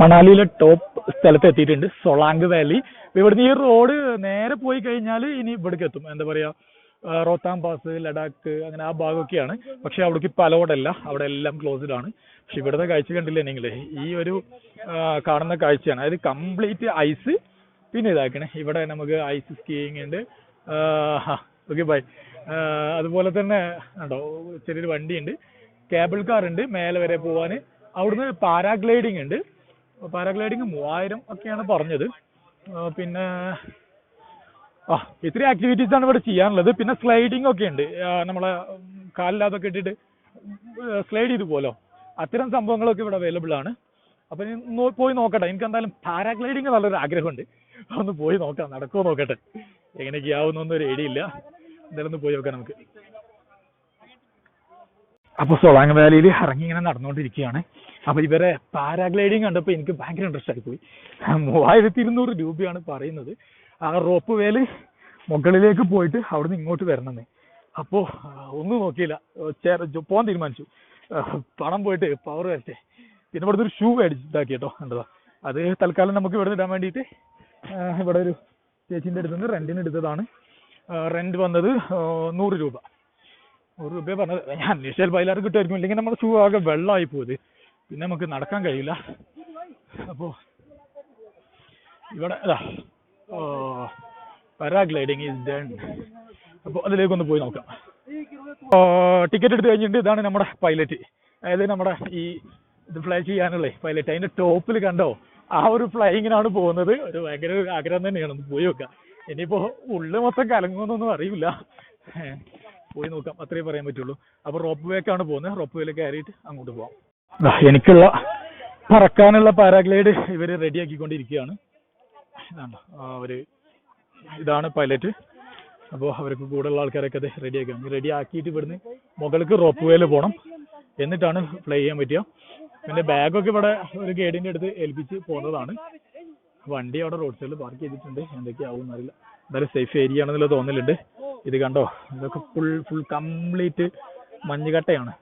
മണാലിയിലെ top സ്ഥലത്ത് എത്തിയിട്ടുണ്ട് Solang Valley ഇവിടുന്ന് ഈ റോഡ് നേരെ പോയി കഴിഞ്ഞാൽ ഇനി ഇവിടേക്ക് എത്തും. എന്താ പറയാ റോത്താം പാസ് ലഡാക്ക് അങ്ങനെ ആ ഭാഗമൊക്കെയാണ്. പക്ഷെ അവിടേക്ക് ഇപ്പം അലോഡല്ല അവിടെ എല്ലാം ക്ലോസ്ഡ് ആണ്. പക്ഷെ ഇവിടുത്തെ കാഴ്ച കണ്ടില്ലേ നിങ്ങൾ ഈ ഒരു കാണുന്ന കാഴ്ചയാണ്. അതായത് കംപ്ലീറ്റ് ഐസ് പിന്നെ ഇതാക്കണേ. ഇവിടെ നമുക്ക് ഐസ് സ്കീയിങ് ഉണ്ട്. ഓക്കെ ബൈ അതുപോലെ തന്നെ ഉണ്ടോ ചെറിയൊരു വണ്ടിയുണ്ട്. കേബിൾ കാർ ഉണ്ട് മേലെ വരെ പോവാൻ അവിടുന്ന് പാരാഗ്ലൈഡിങ് ഉണ്ട്. പാരാഗ്ലൈഡിങ് മൂവായിരം ഒക്കെയാണ് പറഞ്ഞത്. പിന്നെ ആ ഇത്രയും ആക്ടിവിറ്റീസ് ആണ് ഇവിടെ ചെയ്യാനുള്ളത്. പിന്നെ സ്ലൈഡിങ് ഒക്കെ ഉണ്ട്. നമ്മളെ കാലില്ലാതൊക്കെ ഇട്ടിട്ട് സ്ലൈഡ് ചെയ്ത് പോലോ അത്തരം സംഭവങ്ങളൊക്കെ ഇവിടെ അവൈലബിൾ ആണ്. അപ്പം പോയി നോക്കട്ടെ. എനിക്ക് എന്തായാലും പാരാഗ്ലൈഡിങ് നല്ലൊരു ആഗ്രഹമുണ്ട്. ഒന്ന് പോയി നോക്കാം. നടക്കുമോ നോക്കട്ടെ. എങ്ങനെയൊക്കെ ഒരു ഐഡിയ ഇല്ല. എന്തായാലും ഒന്ന് പോയി നോക്കാം നമുക്ക്. അപ്പോൾ സോളാങ് വാലിയിൽ ഇറങ്ങി ഇങ്ങനെ നടന്നുകൊണ്ടിരിക്കുകയാണ്. അപ്പൊ ഇവരെ പാരാഗ്ലൈഡിങ് കണ്ടപ്പോൾ എനിക്ക് ഭയങ്കര ഇൻട്രസ്റ്റ് ആയി പോയി. മൂവായിരത്തി ഇരുന്നൂറ് രൂപയാണ് പറയുന്നത്. ആ റോപ്പ് വേൽ മുകളിലേക്ക് പോയിട്ട് അവിടുന്ന് ഇങ്ങോട്ട് വരണമെന്ന്. അപ്പോ ഒന്നും നോക്കിയില്ല. ചേർ പോകാൻ തീരുമാനിച്ചു. പണം പോയിട്ട് പവർ വരട്ടെ. പിന്നെ ഇവിടുത്തെ ഒരു ഷൂ മേടിച്ച് ഇതാക്കി കേട്ടോ കണ്ടതാ. അത് തൽക്കാലം നമുക്ക് ഇവിടെ ഇടാൻ വേണ്ടിയിട്ട് ഇവിടെ ഒരു ചേച്ചിന്റെ അടുത്ത് നിന്ന് റെന്റിന് എടുത്തതാണ്. റെന്റ് വന്നത് നൂറ് രൂപ. നൂറ് രൂപ പറഞ്ഞത്. ഞാൻ അന്വേഷിച്ചാൽ പതിലാറ് കിട്ടുമായിരിക്കും. ഇല്ലെങ്കിൽ നമ്മുടെ ഷൂ ആകെ വെള്ളമായി പോയത്. പിന്നെ നമുക്ക് നടക്കാൻ കഴിയില്ല. അപ്പോ ഇവിടെ അതാ പാരാഗ്ലൈഡിങ് ഈസ് ഡൺ അപ്പോൾ അതിലേക്കൊന്ന് പോയി നോക്കാം. ടിക്കറ്റ് എടുത്ത് കഴിഞ്ഞിട്ട് ഇതാണ് നമ്മുടെ പൈലറ്റ് അതായത് നമ്മുടെ ഈ ഇത് ഫ്ലൈ ചെയ്യാനുള്ള പൈലറ്റ് അതിന്റെ ടോപ്പിൽ കണ്ടോ ആ ഒരു ഫ്ലൈയിങ്ങിനാണ് പോകുന്നത്. ഒരു ഭയങ്കര ഒരു ആഗ്രഹം തന്നെയാണ്. ഒന്ന് പോയി നോക്കാം. ഇനിയിപ്പോ ഉള്ളു മൊത്തം കലങ്ങുമെന്നൊന്നും അറിയില്ല. പോയി നോക്കാം. അത്രേ പറയാൻ പറ്റുള്ളൂ. അപ്പോൾ റോപ്പ് വേക്കാണ് പോകുന്നത്. റോപ്പ് വേയിൽ കയറിയിട്ട് അങ്ങോട്ട് പോവാം. എനിക്കുള്ള പറക്കാനുള്ള പാരാഗ്ലൈഡ് ഇവർ റെഡിയാക്കിക്കൊണ്ടിരിക്കുകയാണ്. ഇതാണ് ആ, അവർ ഇതാണ് പൈലറ്റ്. അപ്പോൾ അവർക്ക് കൂടെയുള്ള ആൾക്കാരൊക്കെ അത് റെഡിയാക്കാം. റെഡി ആക്കിയിട്ട് ഇവിടുന്ന് മുകൾക്ക് റോപ്പ് വേയിൽ പോകണം എന്നിട്ടാണ് ഫ്ലൈ ചെയ്യാൻ പറ്റുക. പിന്നെ ബാഗൊക്കെ ഇവിടെ ഒരു ഗൈഡിന്റെ അടുത്ത് ഏൽപ്പിച്ച് പോകുന്നതാണ്. വണ്ടി അവിടെ റോഡ് സൈഡിൽ പാർക്ക് ചെയ്തിട്ടുണ്ട്. എന്തൊക്കെയാവും അറിയില്ല എന്തായാലും സേഫ് ഏരിയ ആണെന്നുള്ള തോന്നലുണ്ട്. ഇത് കണ്ടോ? ഇതൊക്കെ ഫുൾ ഫുൾ കംപ്ലീറ്റ് മഞ്ഞുകട്ടയാണ്.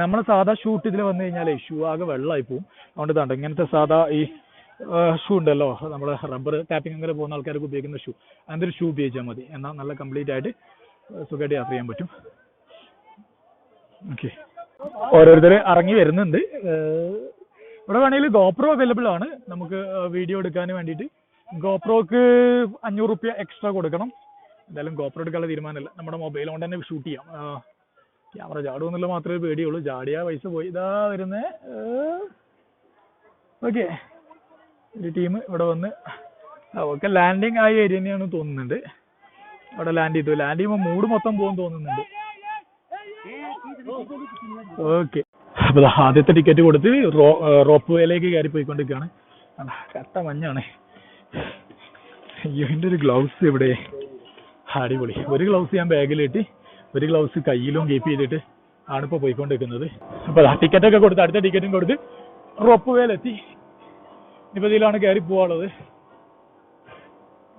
നമ്മൾ സാധാ ഷൂട്ട് ഇതിൽ വന്നു കഴിഞ്ഞാൽ ഷൂ ആകെ വെള്ളമായി പോകും അതുകൊണ്ട് ഇതാണ്ട് ഇങ്ങനത്തെ സാധാ ഈ ഷൂ ഉണ്ടല്ലോ. നമ്മൾ റബ്ബർ ടാപ്പിംഗ് അങ്ങനെ പോകുന്ന ആൾക്കാർക്ക് ഉപയോഗിക്കുന്ന ഷൂ അങ്ങനത്തെ ഒരു ഷൂ ഉപയോഗിച്ചാൽ മതി. എന്നാൽ നല്ല കംപ്ലീറ്റ് ആയിട്ട് സുഖമായിട്ട് യാത്ര ചെയ്യാൻ പറ്റും. ഓക്കെ ഓരോരുത്തർ ഇറങ്ങി വരുന്നുണ്ട്. ഇവിടെ വേണമെങ്കിൽ ഗോപ്രോ അവൈലബിൾ ആണ്. നമുക്ക് വീഡിയോ എടുക്കാൻ വേണ്ടിയിട്ട് ഗോപ്രോക്ക് അഞ്ഞൂറ് റുപ്യ എക്സ്ട്രാ കൊടുക്കണം. എന്തായാലും ഗോപ്രോ എടുക്കാനുള്ള തീരുമാനമല്ല നമ്മുടെ മൊബൈൽ കൊണ്ട് തന്നെ ഷൂട്ട് ചെയ്യാം ക്യാമറ ചാടുമെന്നുള്ള മാത്രമേ പേടിയുള്ളൂ. ചാടിയാ പൈസ പോയി. ഇതാ വരുന്നേ. ഓക്കെ. ഒരു ടീം ഇവിടെ വന്ന്. ഒക്കെ ലാൻഡിങ് ആയ ഏരിയ തന്നെയാണ് തോന്നുന്നുണ്ട്. അവിടെ ലാൻഡ് ചെയ്തു. ലാൻഡ് ചെയ്യുമ്പോൾ മൂഡ് മൊത്തം പോകും തോന്നുന്നുണ്ട്. ഓക്കെ. അപ്പൊ ആദ്യത്തെ ടിക്കറ്റ് കൊടുത്ത് റോപ്പ് വേയിലേക്ക് കയറി പോയിക്കൊണ്ടിരിക്കുകയാണ് കട്ട മഞ്ഞാണ്. അയ്യോ എന്റെ ഒരു ഗ്ലൗസ് ഇവിടെ. അടിപൊളി. ഒരു ഗ്ലൗസ് ഞാൻ ബാഗിലിട്ട് ഒരു ഗ്ലൗസ് കയ്യിലും കീപ്പ് ചെയ്തിട്ട് ആണ് പോയിക്കൊണ്ടിരിക്കുന്നത്. അപ്പൊ ടിക്കറ്റ് ടിക്കറ്റൊക്കെ കൊടുത്ത് അടുത്ത ടിക്കറ്റും കൊടുത്ത് റോപ്പ് വേലെത്തി ഇപ്പോൾ ഇതിലാണ് കയറി പോവാനുള്ളത്.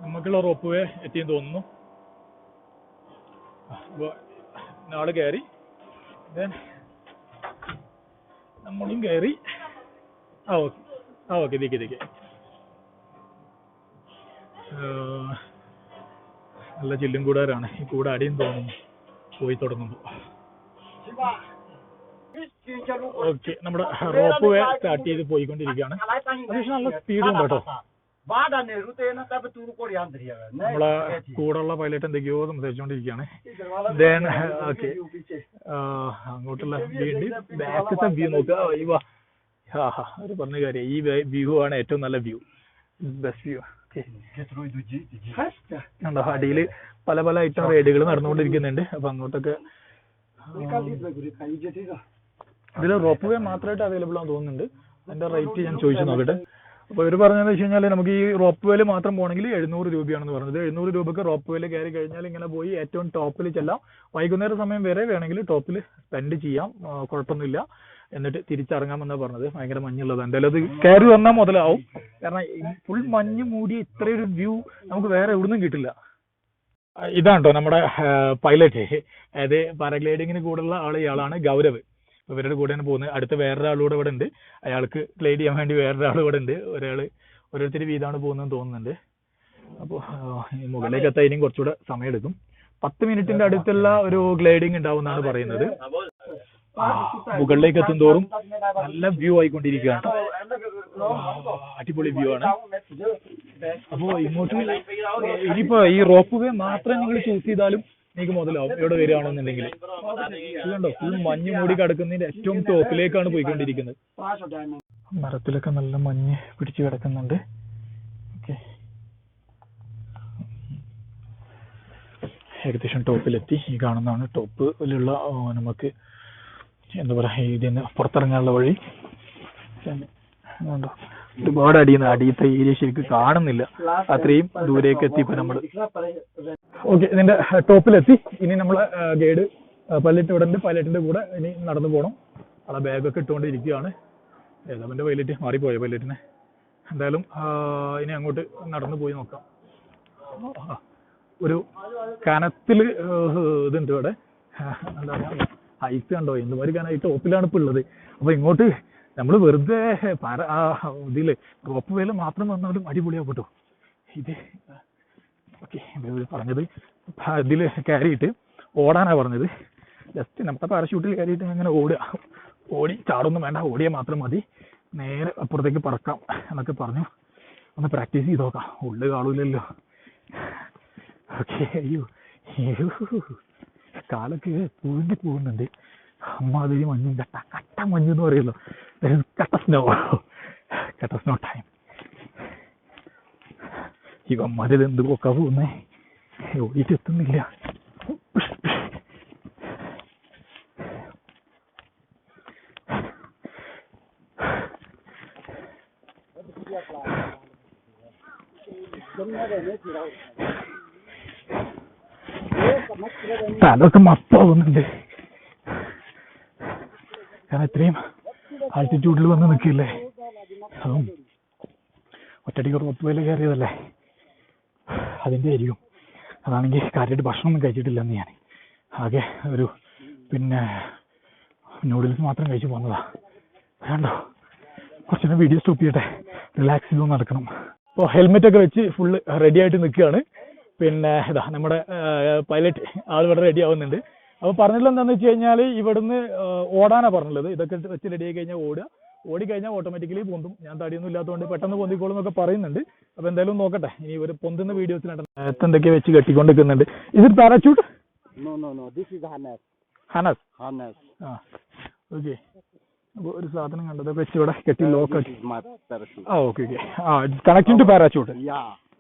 നമുക്കുള്ള റോപ്പ് വേ എത്തിയെന്ന് തോന്നുന്നു. അപ്പോൾ നാളെ കയറി. നമ്മളും കയറി. ആ ഓക്കെ. ആ ഓക്കെ ദിക്ക് ദിക്ക് നല്ല ചില്ലും കൂടാരാണ്. ഈ കൂടാടിയും തോന്നുന്നു. പോയി തുടങ്ങുന്നു ഓക്കെ നമ്മുടെ റോപ്പ് വേ സ്റ്റാർട്ട് ചെയ്ത് പോയിക്കൊണ്ടിരിക്കുകയാണ്. അത്യാവശ്യം നല്ല സ്പീഡും കേട്ടോ. നമ്മളെ കൂടെയുള്ള പൈലറ്റ് എന്തൊക്കെയോ സംസാരിച്ചുകൊണ്ടിരിക്കുകയാണ്. ഓക്കെ. അങ്ങോട്ടുള്ള വ്യൂ ഉണ്ട് ബാക്കത്തെ വ്യൂ നോക്കുക അയ്യോ ഹാ അത് പറഞ്ഞ കാര്യം. ഈ വ്യൂ ആണ് ഏറ്റവും നല്ല വ്യൂ ബെസ്റ്റ് വ്യൂ ഉണ്ടോ അടിയിൽ പല പല ഐറ്റം റൈഡുകൾ നടന്നുകൊണ്ടിരിക്കുന്നുണ്ട്. അപ്പൊ അങ്ങോട്ടൊക്കെ ഇതിൽ റോപ്പ് വേ മാത്രമായിട്ട് അവൈലബിൾ ആണെന്ന് തോന്നുന്നുണ്ട്. അതിന്റെ റേറ്റ് ഞാൻ ചോദിച്ചു നോക്കട്ടെ. അപ്പൊ ഇവർ പറഞ്ഞതെന്ന് വെച്ച് കഴിഞ്ഞാൽ നമുക്ക് ഈ റോപ്പ് വേൽ മാത്രം പോകണമെങ്കിൽ എഴുന്നൂറ് രൂപയാണെന്ന് പറഞ്ഞത്. എഴുന്നൂറ് രൂപക്ക് റോപ്പ് വേൽ കയറി കഴിഞ്ഞാൽ ഇങ്ങനെ പോയി ഏറ്റവും ടോപ്പിൽ ചെല്ലാം. വൈകുന്നേര സമയം വരെ വേണമെങ്കിൽ ടോപ്പിൽ സ്പെൻഡ് ചെയ്യാം. കുഴപ്പമൊന്നുമില്ല. എന്നിട്ട് തിരിച്ചിറങ്ങാമെന്നാണ് പറഞ്ഞത്. ഭയങ്കര മഞ്ഞുള്ളത് എന്തായാലും അത് കയറി വന്നാൽ മുതലാവും. കാരണം ഫുൾ മഞ്ഞ് മൂടിയ ഇത്രയൊരു വ്യൂ നമുക്ക് വേറെ എവിടുന്നും കിട്ടില്ല. ഇതാണ്ടോ ഇതാണ് കേട്ടോ നമ്മുടെ പൈലറ്റ് അതായത് പാരഗ്ലൈഡിങ്ങിന് കൂടുള്ള ആൾ ഇയാളാണ് ഗൗരവ്. ഇവരുടെ കൂടെയാണ് പോകുന്നത്. അടുത്ത വേറൊരാളൂടെ ഇവിടെ ഉണ്ട്. അയാൾക്ക് ഗ്ലൈഡ് ചെയ്യാൻ വേണ്ടി വേറൊരാൾ ഇവിടെ ഉണ്ട്. ഒരാൾ ഓരോരുത്തർ വീതമാണ് പോകുന്നതെന്ന് തോന്നുന്നുണ്ട്. അപ്പോൾ മുകളിലേക്ക് എത്താൻ ഇനിയും സമയം എടുക്കും പത്ത് മിനിറ്റിന്റെ അടുത്തുള്ള ഒരു ഗ്ലൈഡിങ് ഉണ്ടാവും എന്നാണ് പറയുന്നത് മുകളിലേക്ക് എത്തും തോറും നല്ല വ്യൂ ആയിക്കൊണ്ടിരിക്കുകയാണ്. അടിപൊളി വ്യൂ ആണ്. അപ്പോ ഇങ്ങോട്ട് ഇനിയിപ്പോ ഈ റോപ്പ് വേ മാത്രം നിങ്ങൾ ചൂസ് ചെയ്താലും നിങ്ങൾക്ക് മുതലാവും. ഇവിടെ വരികയാണെന്നുണ്ടെങ്കിൽ. ഇതുണ്ടോ? ഫുൾ മഞ്ഞ് മൂടി കിടക്കുന്നതിന്റെ ഏറ്റവും ടോപ്പിലേക്കാണ് പോയിക്കൊണ്ടിരിക്കുന്നത്. മരത്തിലൊക്കെ നല്ല മഞ്ഞ് പിടിച്ചു കിടക്കുന്നുണ്ട്. ഓക്കെ. ഏകദേശം ടോപ്പിലെത്തി ഈ കാണുന്നതാണ് ടോപ്പിലുള്ള നമുക്ക് എന്താ പറയാ ഇതിന് പുറത്തിറങ്ങാനുള്ള വഴി. കണ്ടോ ഒരുപാട് അടിയുന്ന അടിയത്തെ ഏരിയ ശരിക്കും കാണുന്നില്ല. അത്രയും ദൂരേക്ക് എത്തിയപ്പോ നമ്മൾ. ഓക്കെ ഇതിന്റെ ടോപ്പിലെത്തി. ഇനി നമ്മൾ ഗൈഡ് പൈലറ്റ് ഇവിടെ പൈലറ്റിന്റെ കൂടെ ഇനി നടന്നു പോകണം ആളെ ബാഗൊക്കെ ഇട്ടുകൊണ്ട് ഇരിക്കുകയാണ് ഏതാമന്റെ പൈലറ്റ്? മാറിപ്പോയോ പൈലറ്റിനെ? എന്തായാലും ഇനി അങ്ങോട്ട് നടന്നു പോയി നോക്കാം. ഒരു കനത്തിൽ ഏഹ്, ഇതുണ്ട് ഇവിടെ. എന്താ പറയാ? ഹൈറ്റ് കണ്ടോ? എന്ന് പറയാനായിട്ട് ഓപ്പിലാണ് ടോപ്പിലാണ് ഇപ്പൊ ഉള്ളത്. അപ്പൊ ഇങ്ങോട്ട് നമ്മൾ വെറുതെ പര ഇതിൽ റോപ്പ് വേൽ മാത്രം വന്നാലും അടിപൊളിയാവും കേട്ടോ. ഇത് ഓക്കെ പറഞ്ഞത്. ഇതിൽ കയറിയിട്ട് ഓടാനാ പറഞ്ഞത്. ജസ്റ്റ് നമ്മുടെ പാരഷൂട്ടിൽ കയറിയിട്ട് അങ്ങനെ ഓടുക. ഓടി ചാടൊന്നും വേണ്ട. ഓടിയാൽ മാത്രം മതി. നേരെ അപ്പുറത്തേക്ക് പറക്കാം എന്നൊക്കെ പറഞ്ഞു. ഒന്ന് പ്രാക്ടീസ് ചെയ്ത് നോക്കാം. ഉള്ളു കാണൂലല്ലോ. ഓക്കെ അയ്യോ അയ്യോ. കാലൊക്കെ പൂണ്ടി പോകുന്നുണ്ട്. അമ്മാതിരി മഞ്ഞും കട്ട കട്ട മഞ്ഞ് എന്ന് പറയുമല്ലോ. കട്ട സ്നോ കട്ട സ്നോ ടൈം ഇവന്മാരിത് എന്ത് പോക്കാ പോകുന്നേ? ഓടിയിട്ട് എത്തുന്നില്ല തലൊക്കെ മപ്പാവുന്നുണ്ട് കാരണം ഇത്രയും ആൾട്ടിറ്റ്യൂഡിൽ വന്ന് നിൽക്കില്ലേ അതും ഒറ്റടിക്ക് റോപ്പ് വേല കയറിയതല്ലേ? അതിന്റെ ആയിരിക്കും. അതാണെങ്കിൽ കാര്യമായിട്ട് ഭക്ഷണമൊന്നും കഴിച്ചിട്ടില്ലെന്ന് ഞാൻ. ആകെ ഒരു പിന്നെ നൂഡിൽസ് മാത്രം കഴിച്ചു പോകുന്നതാ വേണ്ടോ? കുറച്ചൊന്ന് വീഡിയോ സ്റ്റോപ്പ് ചെയ്യട്ടെ. റിലാക്സ് ചെയ്ത് നടക്കണം. അപ്പോൾ ഹെൽമെറ്റ് ഒക്കെ വെച്ച് ഫുള്ള് റെഡി ആയിട്ട് നിൽക്കുകയാണ്. പിന്നെ ഇതാ നമ്മുടെ പൈലറ്റ് ആൾ ഇവിടെ റെഡി ആവുന്നുണ്ട്. അപ്പോൾ പറഞ്ഞിട്ടുള്ളത് എന്താണെന്ന് വെച്ച് കഴിഞ്ഞാൽ ഇവിടുന്ന് ഓടാനാണ് ഓടാനാ പറഞ്ഞുള്ളത് ഇതൊക്കെ വെച്ച് റെഡി ആയി കഴിഞ്ഞാൽ ഓടുക. ഓടി കഴിഞ്ഞാൽ ഓട്ടോമാറ്റിക്കലി പൊന്തും. ഞാൻ തടിയൊന്നും ഇല്ലാത്തതുകൊണ്ട് പെട്ടെന്ന് പൊന്തിക്കോളും എന്നൊക്കെ പറയുന്നുണ്ട്. അപ്പോൾ എന്തായാലും നോക്കട്ടെ. ഇനി ഒരു പൊന്തുന്ന വീഡിയോസിലാണ് എന്തൊക്കെ വെച്ച് കെട്ടിക്കൊണ്ടിരിക്കുന്നുണ്ട്. ഇത്. ഹനസ്. ആ. ഓക്കെ അപ്പോൾ ഒരു സാധനം കണ്ടത് വെച്ച് ഇവിടെ കെട്ടി ലോക്ക് This ആക്കി. ആ ഓക്കെ ഓക്കെ ആ കണക്റ്റിംഗ് ടു പാരാച്യൂട്ട്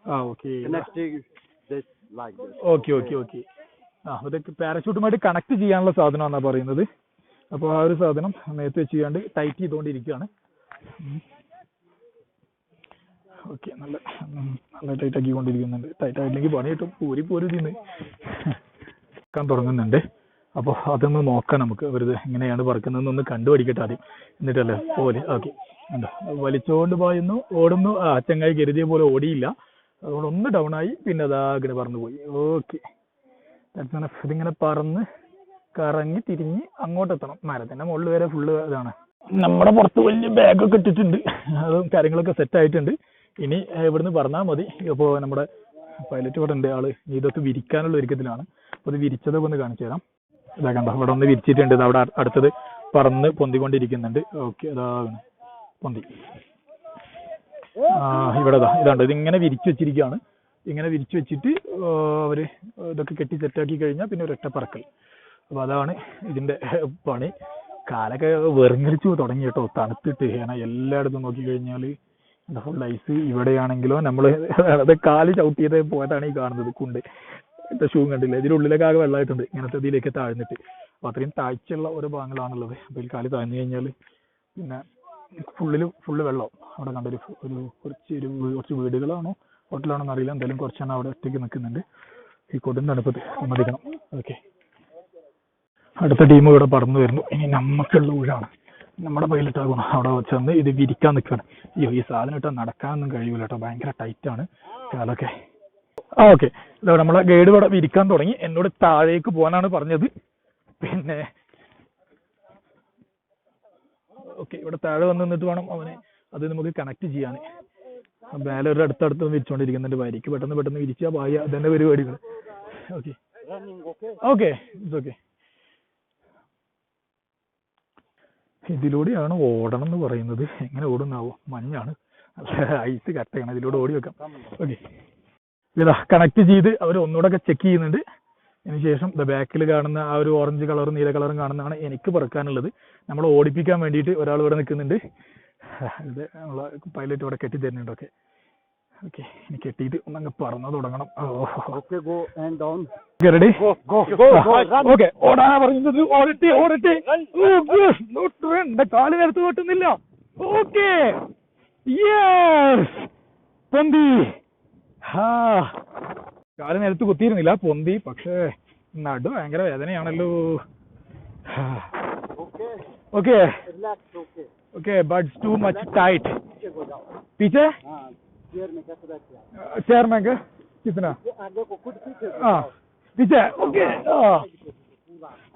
ആ ഓക്കെ ഓക്കെ ഓക്കെ ഓക്കെ ആ അതൊക്കെ പാരഷൂട്ടുമായിട്ട് കണക്ട് ചെയ്യാനുള്ള സാധനമാണെന്നാ പറയുന്നത്. അപ്പോൾ ആ ഒരു സാധനം നേരത്തെ വെച്ച് ചെയ്യാണ്ട് ടൈറ്റ് ചെയ്തുകൊണ്ടിരിക്കുകയാണ് ഓക്കെ നല്ല നല്ല ടൈറ്റ് ആക്കിക്കൊണ്ടിരിക്കുന്നുണ്ട്. ടൈറ്റ് ആയില്ലെങ്കിൽ പണി കിട്ടും. പൂരി പോരി തിന്ന്. വെക്കാൻ തുടങ്ങുന്നുണ്ട്. അപ്പോൾ അതൊന്ന് നോക്കാം നമുക്ക്. വെറുതെ എങ്ങനെയാണ് പറക്കുന്നതെന്നൊന്ന് കണ്ടുപഠിക്കട്ടെ ആദ്യം. എന്നിട്ടല്ലേ? പോലെ ഓക്കെ ഉണ്ടോ വലിച്ചുകൊണ്ട് പായുന്നു ഓടുന്നു. ആ ചങ്ങായി കരുതിയ പോലെ ഓടിയില്ല. അതുകൊണ്ട് ഒന്ന് ഡൗൺ ആയി പിന്നെ അതാ പറന്നു പോയി ഓക്കെ ഇതിങ്ങനെ പറന്ന് കറങ്ങി തിരിഞ്ഞ് അങ്ങോട്ട് എത്തണം മരത്തിന്റെ മുകളിൽ വരെ ഫുള്ള് ഇതാണ്. നമ്മുടെ പുറത്ത് വലിയ ബാഗൊക്കെ ഇട്ടിട്ടുണ്ട്. അതും കാര്യങ്ങളൊക്കെ സെറ്റ് ആയിട്ടുണ്ട്. ഇനി ഇവിടുന്ന് പറഞ്ഞാൽ മതി. ഇപ്പോൾ നമ്മുടെ പൈലറ്റ് ഇവിടെ ഉണ്ട്. ആൾ ഇതൊക്കെ വിരിക്കാനുള്ള ഒരുക്കത്തിലാണ്. അപ്പോൾ ഇത് വിരിച്ചതൊക്കെ ഒന്ന് കാണിച്ചു തരാം. ഇതാ കണ്ടോ? ഇവിടെ ഒന്ന് വിരിച്ചിട്ടുണ്ട്. അവിടെ അടുത്തത് പറന്ന് പൊന്തിക്കൊണ്ടിരിക്കുന്നുണ്ട്. ഓക്കെ അതാണ് പൊന്തി. ഇവിടെ ഇതാണ്ട് ഇതിങ്ങനെ വിരിച്ചു വെച്ചിരിക്കുകയാണ് ഇങ്ങനെ വിരിച്ചു വെച്ചിട്ട് അവർ ഇതൊക്കെ കെട്ടി സെറ്റാക്കി കഴിഞ്ഞാൽ പിന്നെ ഒരൊറ്റ പറക്കൽ. അപ്പോൾ അതാണ് ഇതിന്റെ പണി. കാലൊക്കെ വെറുങ്ങരിച്ചു തുടങ്ങി കേട്ടോ. തണുത്തിട്ട് ഏന എല്ലായിടത്തും നോക്കി കഴിഞ്ഞാൽ ഫുൾ ഐസ് ഇവിടെയാണെങ്കിലോ നമ്മൾ അത് കാൽ ചവിട്ടിയത് പോയതാണ് ഈ കാണുന്നത് കുണ്ട്. എന്താ ഷൂ കണ്ടില്ല? ഇതിനുള്ളിലൊക്കെ ആകെ വെള്ളമായിട്ടുണ്ട്. ഇങ്ങനത്തെ ഇതിലേക്ക് താഴ്ന്നിട്ട്. അപ്പോൾ അത്രയും താഴ്ചയുള്ള ഓരോ ഭാഗങ്ങളാണുള്ളത്. അപ്പോൾ ഈ കാൽ താഴ്ന്നു കഴിഞ്ഞാൽ പിന്നെ ഫുള്ളിൽ ഫുള്ള് വെള്ളം അവിടെ കണ്ടൊരു ഒരു കുറച്ച് ഒരു കുറച്ച് വീടുകളാണോ? ഹോട്ടലാണോ എന്നറിയില്ല എന്തായാലും കുറച്ചാണ് അവിടെ ഒറ്റയ്ക്ക് നിൽക്കുന്നുണ്ട്. ഈ കൊടും തണുപ്പത്ത് സമ്മതിക്കണം ഓക്കെ. അടുത്ത ടീം ഇവിടെ പറന്നു വരുന്നു. ഇനി നമുക്കുള്ള ഊഴാണ്. നമ്മുടെ പൈലറ്റാകണം അവിടെ ചെന്ന് ഇത് വിരിക്കാൻ നിൽക്കുകയാണ് അയ്യോ ഈ സാധനം ഇട്ടാൽ നടക്കാനൊന്നും കഴിയൂല കേട്ടോ. ഭയങ്കര ടൈറ്റ് ആണ് കാലൊക്കെ. ആ ഓക്കെ നമ്മളെ ഗൈഡ് ഇവിടെ വിരിക്കാൻ തുടങ്ങി. എന്നോട് താഴേക്ക് പോകാനാണ് പറഞ്ഞത്. പിന്നെ ഓക്കെ ഇവിടെ താഴെ വന്ന് നിന്നിട്ട് വേണം അവനെ അത് നമുക്ക് കണക്ട് ചെയ്യാൻ മേലെ ഒരു അടുത്തടുത്ത് വിരിച്ചുകൊണ്ടിരിക്കുന്നുണ്ട് ഭാര്യയ്ക്ക് പെട്ടെന്ന് പെട്ടെന്ന് വിരിച്ചാൽ ഭാര്യ അതന്നെ പരിപാടികൾ ഓക്കെ? ഓക്കെ ഇറ്റ്സ് ഓക്കെ ഇതിലൂടെയാണ് ഓടണം എന്ന് പറയുന്നത്. എങ്ങനെ ഓടുന്നാവോ? മഞ്ഞാണ്. ഐസ് കട്ടയാണ് ഇതിലൂടെ ഓടി വെക്കാം. ഓക്കെ. ഇതാ കണക്ട് ചെയ്ത് അവർ ഒന്നുകൂടെ ഒക്കെ ചെക്ക് ചെയ്യുന്നുണ്ട്. അതിനുശേഷം ദ ബാക്കിൽ കാണുന്ന ആ ഒരു ഓറഞ്ച് കളറും നീല കളറും കാണുന്നതാണ് എനിക്ക് പറക്കാനുള്ളത്. നമ്മൾ ഓടിപ്പിക്കാൻ വേണ്ടിയിട്ട് ഒരാൾ ഇവിടെ നിൽക്കുന്നുണ്ട്. ഇത് നമ്മളെ പൈലറ്റ് ഇവിടെ കെട്ടി തരുന്നുണ്ട്. ഓക്കെ. ഓക്കെ. ഇനി കെട്ടിയിട്ട് ഒന്നങ്ങ് പറന്നു തുടങ്ങണം. റെഡി. ഓക്കെ ഓടാ പറഞ്ഞത് ഓടട്ടെ ഓടട്ടെ. എന്റെ കാൽ നേരത്ത് പൊട്ടുന്നില്ല ഓക്കെ പൊന്തി ഹാ കാല് നിരത്ത് കുത്തിയിരുന്നില്ല പൊന്തി പക്ഷേ നടു ഭയങ്കര വേദനയാണല്ലോ Okay, okay relax, okay. Okay but too much tight पीछे go जाओ. पीछे हाँ, chair में कैसे बैठ गया? चेयर में के कितना वो आगे को खुद पीछे go ആ जाओ. പീച്ചെ ഓക്കെ ആ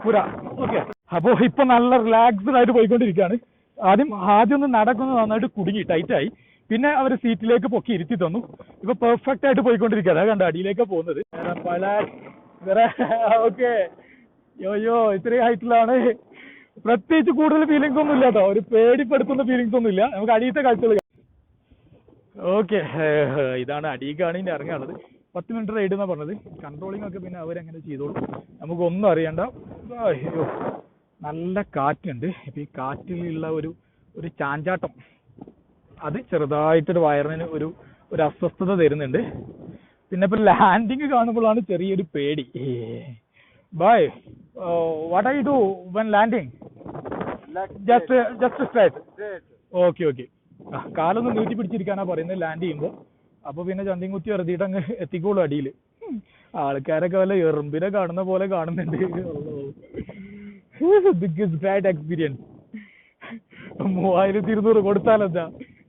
പുര ഓക്കെ അപ്പോ ഇപ്പൊ നല്ല റിലാക്സ്ഡ് ആയിട്ട് പോയിക്കൊണ്ടിരിക്കുകയാണ് ആദ്യം ആദ്യം ഒന്ന് നടക്കുന്നത് നന്നായിട്ട് കുടുങ്ങി ടൈറ്റ് ആയി പിന്നെ അവർ സീറ്റിലേക്ക് പൊക്കി ഇരുത്തി തന്നു. ഇപ്പൊ പെർഫെക്റ്റ് ആയിട്ട് പോയിക്കൊണ്ടിരിക്കുക അതാ കണ്ട അടിയിലേക്ക് പോകുന്നത്. പല ഓക്കെ. യോയോ ഇത്രയും ഹൈറ്റിലാണ് പ്രത്യേകിച്ച് കൂടുതൽ ഫീലിങ്സ് ഒന്നും ഇല്ല കേട്ടോ. ഒരു പേടിപ്പെടുത്തുന്ന ഫീലിങ്സ് ഒന്നും ഇല്ല. നമുക്ക് അടിയത്തെ കാഴ്ചകൾ ഓക്കെ. ഇതാണ് അടിയിക്കാണ് ഇനി ഇറങ്ങാനുള്ളത്. പത്ത് മിനിറ്റ് റൈഡ് എന്നാ പറഞ്ഞത്. കൺട്രോളിംഗ് ഒക്കെ പിന്നെ അവരങ്ങനെ ചെയ്തോളും. നമുക്കൊന്നും അറിയണ്ട. അയ്യോ. നല്ല കാറ്റുണ്ട്. ഇപ്പൊ ഈ കാറ്റിലുള്ള ഒരു ഒരു ചാഞ്ചാട്ടം. അത് ചെറുതായിട്ടൊരു വയറിന് ഒരു ഒരു അസ്വസ്ഥത തരുന്നുണ്ട്. പിന്നെ ഇപ്പൊ ലാൻഡിങ് കാണുമ്പോഴാണ് ചെറിയൊരു പേടി. By what I do when landing just just straight. Okay okay കാലൊന്ന് നീട്ടി പിടിച്ചിരിക്കാനാ പറയുന്നത് ലാൻഡ് ചെയ്യുമ്പോൾ അപ്പൊ പിന്നെ ചന്തിയും കുത്തി ഇറതിയിട്ട് അങ്ങ് എത്തിക്കോളൂ അടിയിൽ. ആൾക്കാരൊക്കെ വല്ല എറുമ്പിനെ കാണുന്ന പോലെ കാണുന്നുണ്ട്. ബിഗ്ഗസ്റ്റ് ബാഡ് എക്സ്പീരിയൻസ് മൂവായിരത്തി ഇരുന്നൂറ് കൊടുത്താലെന്താ?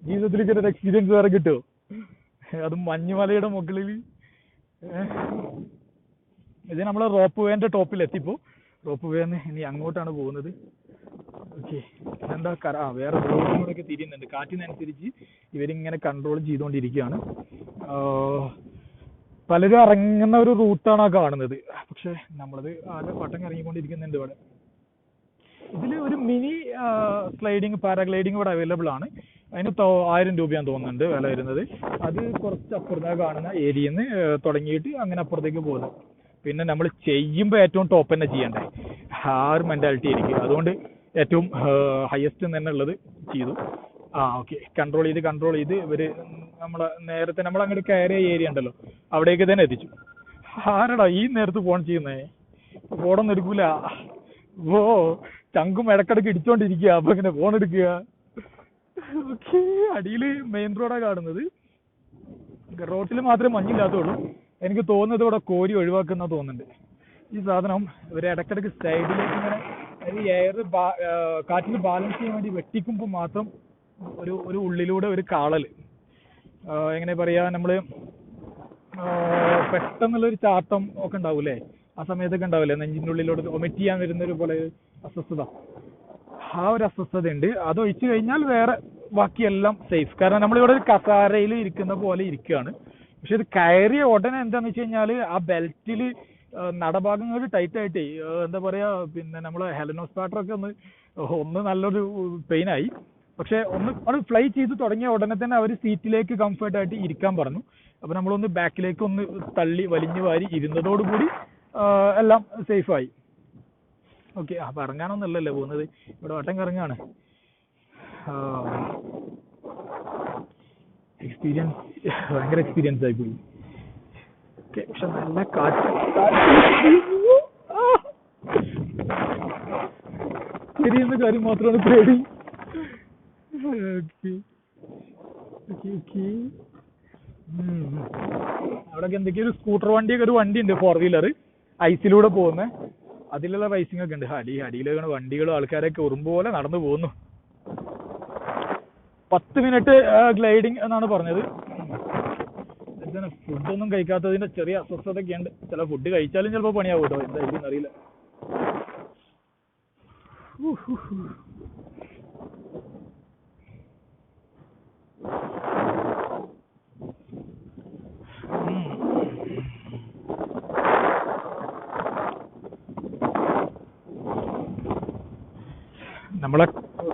ജീവിതത്തിൽ ഇങ്ങനെ ഒരു എക്സ്പീരിയൻസ് വേറെ കിട്ടുമോ അത് മഞ്ഞുമലയുടെ മുകളിൽ. ഇത് നമ്മളെ റോപ്പ് വേന്റെ ടോപ്പിൽ എത്തിപ്പോ. റോപ്പ് വേന്ന് ഇനി അങ്ങോട്ടാണ് പോകുന്നത്. ഓക്കെ. എന്താ കറ ആ വേറെ റോഡിലൂടെയൊക്കെ തിരിയുന്നുണ്ട്. കാറ്റിനനുസരിച്ച് ഇവരിങ്ങനെ കൺട്രോൾ ചെയ്തുകൊണ്ടിരിക്കുകയാണ്. പലരും ഇറങ്ങുന്ന ഒരു റൂട്ടാണ് ആ കാണുന്നത്. പക്ഷെ നമ്മളത് ആകെ പട്ടം ഇറങ്ങിക്കൊണ്ടിരിക്കുന്നുണ്ട് ഇവിടെ. ഇതിൽ ഒരു മിനി സ്ലൈഡിങ് പാരാഗ്ലൈഡിങ് ഇവിടെ അവൈലബിൾ ആണ്. അതിന് ആയിരം രൂപയാന്ന് തോന്നുന്നുണ്ട് വില വരുന്നത്. അത് കുറച്ച് അപ്പുറത്ത് കാണുന്ന ഏരിയയിൽ നിന്ന് തുടങ്ങിയിട്ട് അങ്ങനെ അപ്പുറത്തേക്ക് പോകുന്നത് പിന്നെ നമ്മൾ ചെയ്യുമ്പോൾ ഏറ്റവും ടോപ്പ് തന്നെ ചെയ്യണ്ടേ? ആ ഒരു മെന്റാലിറ്റി ആയിരിക്കും. അതുകൊണ്ട് ഏറ്റവും ഹയസ്റ്റ് തന്നെ ഉള്ളത് ചെയ്തു. ആ ഓക്കെ കൺട്രോൾ ചെയ്ത് കൺട്രോൾ ചെയ്ത് ഇവർ നമ്മൾ നേരത്തെ നമ്മൾ അങ്ങോട്ട് കയറിയ ഏരിയ ഉണ്ടല്ലോ അവിടേക്ക് തന്നെ എത്തിച്ചു. ആരടാ ഈ നേരത്ത് ഫോൺ ചെയ്യുന്നേ? ഫോണൊന്നും എടുക്കൂല. ഓ ചങ്കും ഇടക്കിടക്ക് ഇടിച്ചോണ്ടിരിക്കുക അപ്പൊ ഇങ്ങനെ ഫോൺ എടുക്കുക അടിയിൽ മെയിൻ റോഡാ കാണുന്നത്. റോഡിൽ മാത്രമേ മഞ്ഞില്ലാത്തുള്ളൂ. എനിക്ക് തോന്നുന്നത് ഇവിടെ കോരി ഒഴിവാക്കുന്ന തോന്നുന്നുണ്ട്. ഈ സാധനം ഒരു ഇടക്കിടക്ക് സൈഡിലേക്ക് ഇങ്ങനെ എയർ കാറ്റിൽ ബാലൻസ് ചെയ്യാൻ വേണ്ടി വെട്ടിക്കുമ്പോൾ മാത്രം ഒരു ഒരു ഉള്ളിലൂടെ ഒരു കാളൽ എങ്ങനെ പറയാ നമ്മൾ പെട്ടെന്നുള്ള ഒരു ചാട്ടം ഒക്കെ ഉണ്ടാവൂലേ ആ സമയത്തൊക്കെ ഉണ്ടാവില്ലേ? നെഞ്ചിന്റെ ഉള്ളിലൂടെ ഒമിറ്റ് ചെയ്യാൻ വരുന്ന ഒരു പോലെ അസ്വസ്ഥത. ആ ഒരു അസ്വസ്ഥത ഉണ്ട്. അത് ഒഴിച്ചു കഴിഞ്ഞാൽ വേറെ ബാക്കിയെല്ലാം സേഫ് കാരണം നമ്മളിവിടെ ഒരു കസാരയിൽ ഇരിക്കുന്ന പോലെ ഇരിക്കുകയാണ്. പക്ഷെ ഇത് കയറിയ ഉടനെ എന്താന്ന് വെച്ച് കഴിഞ്ഞാൽ ആ ബെൽറ്റിൽ നടഭാഗങ്ങൾ ടൈറ്റ് ആയിട്ടേ എന്താ പറയാ പിന്നെ നമ്മളെ ഹെലനോസ് പാട്ടറൊക്കെ ഒന്ന് ഒന്ന് നല്ലൊരു പെയിനായി പക്ഷെ ഒന്ന് അത് ഫ്ലൈ ചെയ്ത് തുടങ്ങിയ ഉടനെ തന്നെ അവർ സീറ്റിലേക്ക് കംഫർട്ട് ആയിട്ട് ഇരിക്കാൻ പറഞ്ഞു. അപ്പൊ നമ്മളൊന്ന് ബാക്കിലേക്ക് ഒന്ന് തള്ളി വലിഞ്ഞു വാരി ഇരുന്നതോടുകൂടി എല്ലാം സേഫ് ഓക്കെ അപ്പൊ ഇറങ്ങാനൊന്നുമല്ലല്ലോ പോകുന്നത്? ഇവിടെ വട്ടം കറങ്ങാണ് എക്സ്പീരിയൻസ് ഭയങ്കര എക്സ്പീരിയൻസ് ആയി പോയി. ഓക്കെ പക്ഷെ നല്ല കാറ്റ്. ശരിയെന്ന കാര്യം മാത്രമാണ് പേടി. അവിടെ എന്തൊക്കെയോ ഒരു സ്കൂട്ടർ വണ്ടിയൊക്കെ ഒരു വണ്ടി ഉണ്ട് ഫോർ വീലർ ഐസിലൂടെ പോകുന്ന. അതിലുള്ള റൈസിംഗ് ഒക്കെ ഉണ്ട്. അടി അടിയിൽ വണ്ടികളും ആൾക്കാരൊക്കെ ഉറുമ്പ് പോലെ നടന്നു പോകുന്നു. പത്ത് മിനിറ്റ് ഗ്ലൈഡിങ് എന്നാണ് പറഞ്ഞത്. ഫുഡൊന്നും കഴിക്കാത്തതിന്റെ ചെറിയ അസ്വസ്ഥതയൊക്കെ ഉണ്ട്. ചില ഫുഡ് കഴിച്ചാലും ചിലപ്പോൾ പണിയാവും കേട്ടോ എന്തായിരിക്കും അറിയില്ല.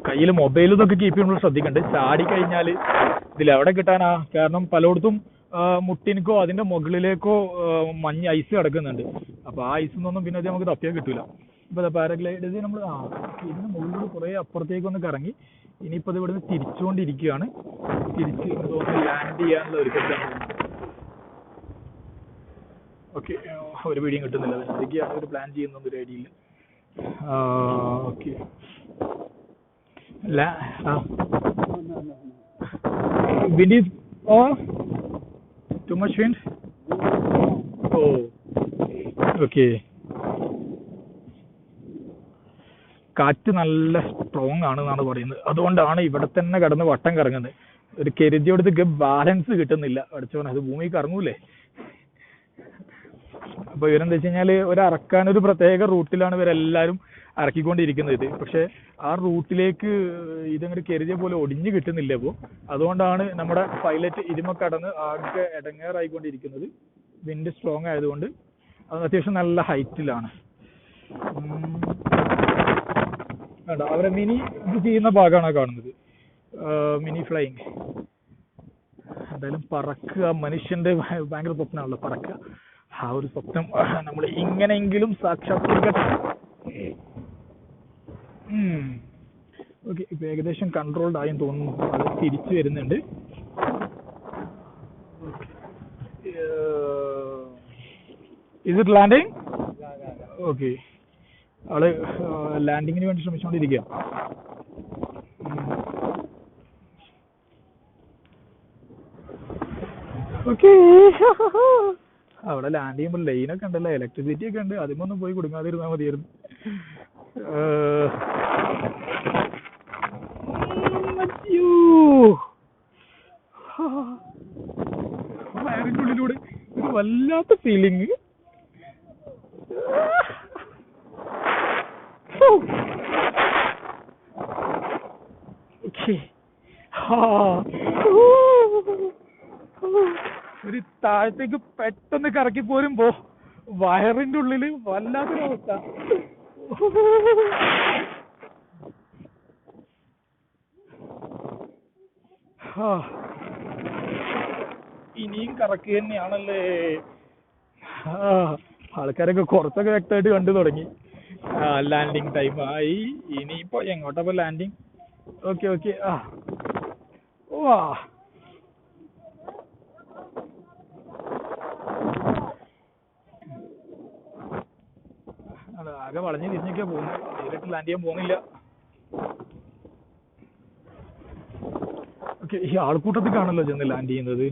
കയ്യിൽ മൊബൈൽ ഇതൊക്കെ കീപ്പ് ചെയ്യുമ്പോൾ ശ്രദ്ധിക്കേണ്ടത് ചാടി കഴിഞ്ഞാൽ ഇതിൽ എവിടെ കിട്ടാനാ? കാരണം പലയിടത്തും മുട്ടിനക്കോ അതിന്റെ മുകളിലേക്കോ മഞ്ഞ് ഐസ് കിടക്കുന്നുണ്ട്. അപ്പോൾ ആ ഐസ് ഒന്നും പിന്നെ അത് നമുക്ക് തപ്പിയാൽ കിട്ടൂല. ഇപ്പൊ പാരഗ്ലൈഡ് നമ്മൾ ആ ഇതിന് മുകളിലൂടെ കുറെ അപ്പുറത്തേക്ക് ഒന്ന് കറങ്ങി ഇനിയിപ്പോ ഇത് ഇവിടുന്ന് തിരിച്ചുകൊണ്ടിരിക്കുകയാണ് തിരിച്ച് ലാൻഡ് ചെയ്യാനുള്ള ഒരു ഓക്കെ ഒരു വീഡിയോ കിട്ടുന്നില്ല. എന്തൊക്കെയാണ് ഒരു പ്ലാൻ ചെയ്യുന്നൊന്നും ഒരു ഐഡിയ ഇല്ല. Okay No. wind is on too much wind oh കാറ്റ് നല്ല സ്ട്രോങ് ആണ് എന്നാണ് പറയുന്നത്. അതുകൊണ്ടാണ് ഇവിടെ തന്നെ കിടന്ന് വട്ടം കറങ്ങുന്നത്. ഒരു കരുതിയോടത്തേക്ക് ബാലൻസ് കിട്ടുന്നില്ല. അടിച്ചോനെ അത് ഭൂമി കറങ്ങൂലേ? അപ്പൊ ഇവരെന്താ വെച്ച് കഴിഞ്ഞാൽ ഒരു അറക്കാൻ ഒരു പ്രത്യേക റൂട്ടിലാണ് ഇവരെല്ലാരും ഇറക്കിക്കൊണ്ടിരിക്കുന്നത് ഇത്. പക്ഷെ ആ റൂട്ടിലേക്ക് ഇതങ്ങോട്ട് കരുതിയ പോലെ ഒടിഞ്ഞു കിട്ടുന്നില്ല ഇപ്പോ. അതുകൊണ്ടാണ് നമ്മുടെ പൈലറ്റ് ഇരുമ കടന്ന് ആകെ ഇടങ്ങേറായിക്കൊണ്ടിരിക്കുന്നത് വിൻഡ് സ്ട്രോങ് ആയതുകൊണ്ട് അത് അത്യാവശ്യം നല്ല ഹൈറ്റിലാണ്. വേണ്ട അവരെ മിനി ഇത് ചെയ്യുന്ന ഭാഗമാണ് കാണുന്നത്. മിനി ഫ്ലൈങ് എന്തായാലും പറക്കുക മനുഷ്യന്റെ ഭയങ്കര സ്വപ്നമാണല്ലോ പറക്കുക. ആ ഒരു സ്വപ്നം നമ്മൾ ഇങ്ങനെയെങ്കിലും സാക്ഷാത്കരിക്കട്ടെ. ഓക്കെ ഇപ്പൊ ഏകദേശം കൺട്രോൾഡ് ആയെന്ന് തോന്നുന്നു. അത് തിരിച്ചു വരുന്നുണ്ട്. ഇസ് ഇറ്റ് ലാൻഡിങ് ഓക്കെ ആൾ ലാൻഡിങ്ങിന് വേണ്ടി ശ്രമിച്ചുകൊണ്ടിരിക്കുക ഓക്കെ അവിടെ ലാൻഡ് ചെയ്യുമ്പോൾ ലൈനൊക്കെ ഉണ്ടല്ലോ. ഇലക്ട്രിസിറ്റി ഒക്കെ ഉണ്ട്. അതിമൊന്നും പോയി കൊടുക്കാതിരുന്നാൽ മതിയായിരുന്നു. വല്ലാത്ത ഓക്കെ ഒരു താഴത്തേക്ക് പെട്ടെന്ന് കറക്കി പോരുമ്പോ വയറിന്റെ ഉള്ളിൽ വല്ലാത്തൊരു അവസ്ഥ ഹാ. ഇനിയും കറക്ക് തന്നെയാണല്ലേ? ആൾക്കാരൊക്കെ കുറച്ചൊക്കെ വ്യക്തമായിട്ട് കണ്ടു തുടങ്ങി. ലാൻഡിങ് ടൈം ആയി. ഇനിയിപ്പോ എങ്ങോട്ടപ്പോ ലാൻഡിങ് ഓക്കെ ഓക്കെ ആ. വാ അത് വളഞ്ഞു തിരിഞ്ഞൊക്കെ പോകുന്നു. നേരിട്ട് ലാൻഡ് ചെയ്യാൻ പോകുന്നില്ല. ഓക്കെ ഈ ആൾക്കൂട്ടത്തിൽ കാണല്ലോ ചെന്ന് ലാൻഡ് ചെയ്യുന്നത്.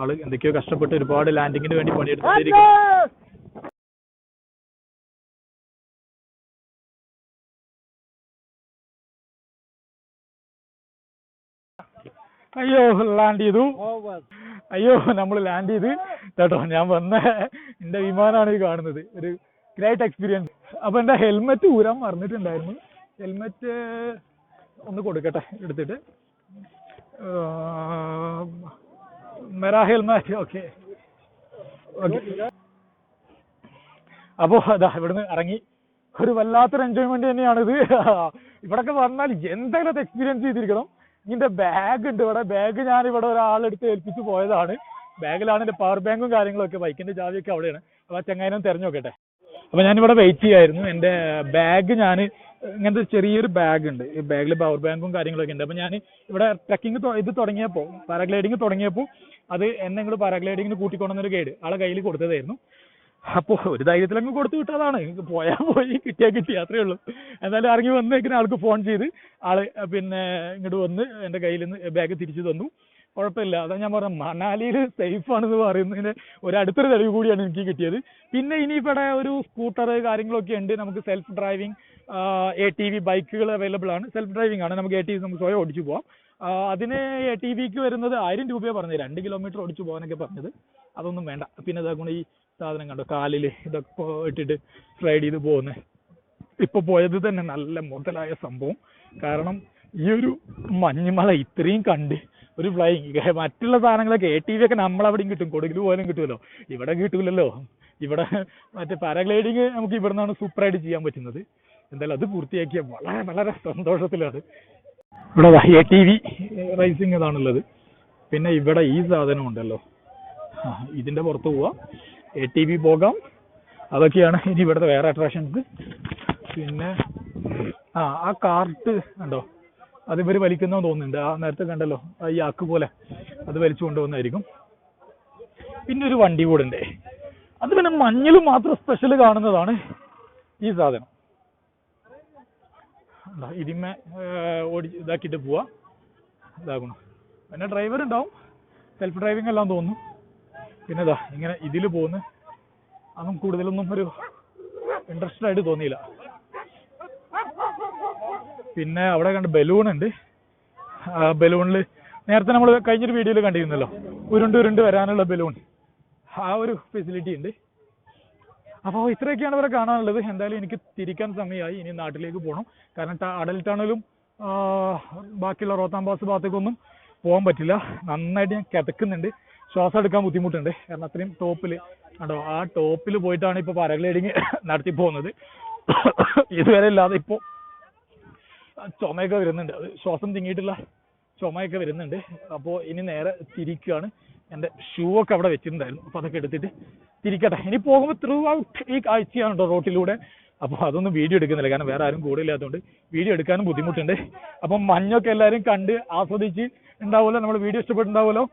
ആൾ എന്തൊക്കെയോ കഷ്ടപ്പെട്ട് ഒരുപാട് ലാൻഡിങ്ങിന് വേണ്ടി പണിയെടുത്തിരിക്കും അയ്യോ ലാൻഡ് ചെയ്തു. അയ്യോ നമ്മൾ ലാൻഡ് ചെയ്ത്. കേട്ടോ ഞാൻ വന്ന എന്റെ വിമാനമാണ് ഈ കാണുന്നത്. ഒരു ഗ്രേറ്റ് എക്സ്പീരിയൻസ് അപ്പൊ എന്റെ ഹെൽമെറ്റ് ഊരാൻ മറന്നിട്ടുണ്ടായിരുന്നു. ഹെൽമെറ്റ് ഒന്ന് കൊടുക്കട്ടെ എടുത്തിട്ട്. മെറാ ഹെൽമെറ്റ് ഓക്കെ ഓക്കെ അപ്പോ അതാ ഇവിടുന്ന് ഇറങ്ങി. ഒരു വല്ലാത്തൊരു എൻജോയ്മെന്റ് തന്നെയാണ് തന്നെയാണിത്. ഇവിടൊക്കെ വന്നാൽ എന്തെങ്കിലും എക്സ്പീരിയൻസ് ചെയ്തിരിക്കണം. ഇതിന്റെ ബാഗ് ഉണ്ട് ഇവിടെ. ബാഗ് ഞാൻ ഇവിടെ ഒരാളെടുത്ത് ഏൽപ്പിച്ച് പോയതാണ്. ബാഗിലാണ് എന്റെ പവർ ബാങ്കും കാര്യങ്ങളൊക്കെ. ബൈക്കിന്റെ ചാവിയൊക്കെ അവിടെയാണ്. അപ്പൊ ആ ചെങ്ങാനും തെരഞ്ഞു നോക്കട്ടെ. അപ്പൊ ഞാനിവിടെ വെയിറ്റ് ചെയ്യായിരുന്നു. എന്റെ ബാഗ് ഞാൻ ഇങ്ങനത്തെ ചെറിയൊരു ബാഗ് ഉണ്ട്. ഈ ബാഗിൽ പവർ ബാങ്കും കാര്യങ്ങളൊക്കെ ഉണ്ട്. അപ്പൊ ഞാൻ ഇവിടെ ട്രക്കിംഗ് ഇത് തുടങ്ങിയപ്പോൾ പാരാഗ്ലൈഡിങ് തുടങ്ങിയപ്പോൾ അത് എന്നെ ഇങ്ങോട്ട് പാരാഗ്ലൈഡിങ്ങിന് കൂട്ടിക്കൊണ്ടുവന്നൊരു ഗൈഡ് ആളെ കയ്യിൽ കൊടുത്തതായിരുന്നു. അപ്പോൾ ഒരു ധൈര്യത്തിലങ്ങ് കൊടുത്തു വിട്ടതാണ്. പോയാൽ പോയാ കിട്ടിയാൽ കിട്ടി അത്രേ ഉള്ളൂ. എന്തായാലും ഇറങ്ങി വന്നേക്കിന് ആൾക്ക് ഫോൺ ചെയ്ത് ആൾ പിന്നെ ഇങ്ങോട്ട് വന്ന് എന്റെ കയ്യിൽ നിന്ന് ബാഗ് തിരിച്ചു തന്നു. കുഴപ്പമില്ല. അതാ ഞാൻ പറഞ്ഞ മണാലിയിൽ സേഫ് ആണെന്ന് പറയുന്നതിന് ഒരു അടുത്തൊരു തെളിവ് കൂടിയാണ് എനിക്ക് കിട്ടിയത്. പിന്നെ ഇനി ഒരു സ്കൂട്ടർ കാര്യങ്ങളൊക്കെ ഉണ്ട്. നമുക്ക് self driving A T V ബൈക്കുകൾ അവൈലബിൾ ആണ്. സെൽഫ് ഡ്രൈവിംഗ് ആണ്. നമുക്ക് എ ടി വി നമുക്ക് സ്വയം ഓടിച്ചു പോവാം. അതിന് എ ടി വിക്ക് വരുന്നത് ആയിരം രൂപയാണ് പറഞ്ഞത്. രണ്ട് കിലോമീറ്റർ ഓടിച്ചു പോകാനൊക്കെ പറഞ്ഞത്. അതൊന്നും വേണ്ട. പിന്നെ ഇതാ ഈ സാധനം കണ്ടോ? കാലിൽ ഇതൊക്കെ ഇട്ടിട്ട് റൈഡ് ചെയ്ത് പോകുന്നത് ഇപ്പൊ പോയത് തന്നെ നല്ല മുതലായ സംഭവം. കാരണം ഈ ഒരു മഞ്ഞുമല ഇത്രയും കണ്ട് ഒരു ഫ്ലൈങ് മറ്റുള്ള സാധനങ്ങളൊക്കെ എ ടി വി ഒക്കെ നമ്മളവിടെയും കിട്ടും. കൊടുക്കൽ പോലും കിട്ടുമല്ലോ ഇവിടെ കിട്ടൂലല്ലോ. ഇവിടെ മറ്റേ പാരാഗ്ലൈഡിങ് നമുക്ക് ഇവിടെ നിന്നാണ് സൂപ്പറായിട്ട് ചെയ്യാൻ പറ്റുന്നത്. എന്തായാലും അത് പൂർത്തിയാക്കിയ വളരെ വളരെ സന്തോഷത്തിലാണ്. ഇവിടെ എ ടി വി റൈസിങ് ഇതാണുള്ളത്. പിന്നെ ഇവിടെ ഈ സാധനം ഉണ്ടല്ലോ. ഇതിന്റെ പുറത്ത് പോവാം. എ ടി വി പോകാം. അതൊക്കെയാണ് ഇനി ഇവിടുത്തെ വേറെ അട്രാക്ഷൻസ് പിന്നെ ആ ആ കാർട്ട് കണ്ടോ അത് ഇവർ വലിക്കുന്ന തോന്നുന്നുണ്ട്. ആ നേരത്തെ കണ്ടല്ലോ ഈ ആക്ക് പോലെ അത് വലിച്ചു കൊണ്ടുവന്നായിരിക്കും. പിന്നെ ഒരു വണ്ടി കൂടെ ഉണ്ട് അത് പിന്നെ മഞ്ഞൾ മാത്രം സ്പെഷ്യൽ കാണുന്നതാണ് ഈ സാധനം. ഇതിമ്മെ ഓടി ഇതാക്കിയിട്ട് പോവാ. ഇതാക്കണം. പിന്നെ ഡ്രൈവർ ഉണ്ടാവും. സെൽഫ് ഡ്രൈവിംഗ് എല്ലാം തോന്നുന്നു. പിന്നെ ഇതാ ഇങ്ങനെ ഇതിൽ പോകുന്നു. അതും കൂടുതലൊന്നും ഒരു ഇൻട്രസ്റ്റഡ് ആയിട്ട് തോന്നിയില്ല. പിന്നെ അവിടെ കണ്ട് ബലൂൺ ഉണ്ട്. ബലൂണിൽ നേരത്തെ നമ്മൾ കഴിഞ്ഞൊരു വീഡിയോയിൽ കണ്ടിരുന്നല്ലോ. ഉരുണ്ട് ഉരുണ്ട് വരാനുള്ള ബലൂൺ ആ ഒരു ഫെസിലിറ്റി ഉണ്ട്. അപ്പോൾ ഇത്രയൊക്കെയാണ് ഇവിടെ കാണാനുള്ളത്. എന്തായാലും എനിക്ക് തിരിക്കാൻ സമയമായി. ഇനി നാട്ടിലേക്ക് പോകണം കാരണം അടൽ ടണലും ബാക്കിയുള്ള റോത്താം പാസ് ഭാഗത്തേക്കൊന്നും പോകാൻ പറ്റില്ല. നന്നായിട്ട് ഞാൻ കിതക്കുന്നുണ്ട്. ശ്വാസം എടുക്കാൻ ബുദ്ധിമുട്ടുണ്ട്. കാരണം അത്രയും ടോപ്പിൽ കണ്ടോ? ആ ടോപ്പിൽ പോയിട്ടാണ് ഇപ്പോൾ പാരാഗ്ലൈഡിങ് നടത്തി പോകുന്നത്. ഇതുവരെ ഇല്ലാതെ ഇപ്പോൾ ചുമയൊക്കെ വരുന്നുണ്ട്. അത് ശ്വാസം തിങ്ങിയിട്ടുള്ള ചുമയൊക്കെ വരുന്നുണ്ട്. അപ്പോൾ ഇനി നേരെ തിരിക്കുകയാണ് എന്റെ ഷൂ ഒക്കെ അവിടെ വെച്ചിട്ടുണ്ടായിരുന്നു. അപ്പോൾ അതൊക്കെ എടുത്തിട്ട് തിരിക്കട്ടെ. ഇനി പോകുമ്പോൾ ത്രൂ ഔട്ട് ഈ കാഴ്ചയാണ് റോട്ടിലൂടെ. അപ്പോൾ അതൊന്നും വീഡിയോ എടുക്കുന്നില്ല. കാരണം വേറെ ആരും കൂടെ ഇല്ലാത്തതുകൊണ്ട് വീഡിയോ എടുക്കാനും ബുദ്ധിമുട്ടുണ്ട്. അപ്പം മഞ്ഞൊക്കെ എല്ലാവരും കണ്ട് ആസ്വദിച്ച് ഉണ്ടാവുമല്ലോ. നമ്മൾ വീഡിയോ ഇഷ്ടപ്പെട്ടുണ്ടാവുമല്ലോ